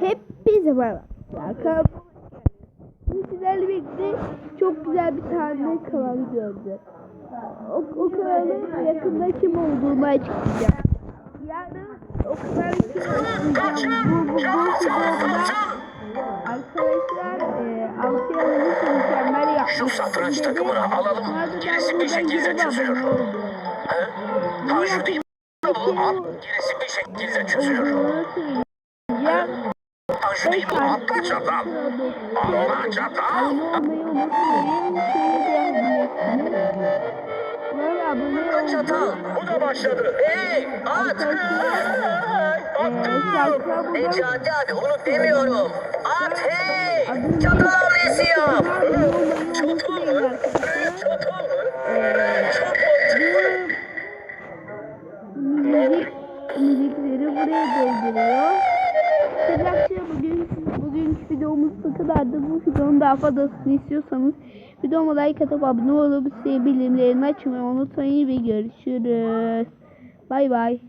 Hepinize merhaba. Bugün sizlerle birlikte çok güzel bir tane kanal gördüm. O, o kanalın yakında kim olduğunu açıklayacağım. Yani o kanalın kim açıklayacağım. Bu, bu, bu videomda arkadaşlar e, Alfiya'nın mükemmel yapmış. Şu satranç takımını alalım. Gerisi bir şekilde çözülür. Ha şu değil. Bu at gerisi bir şekilde çözülür. Değil. Bu atla çatal. Allah çatal. Abone Çatal. Bu da başladı. Hey at. Attım. Necati abi onu demiyorum. At hey! Çatal hamlesi yap. Unutmayın arkadaşlar. Çatal mı? Bu müzik, müzikleri buraya dolduruyor. Videomuz bu kadardı. Bu videonun daha fazlasını istiyorsanız videoma like atıp abone olup bildirimlerini açmayı unutmayın ve görüşürüz. Bay bay.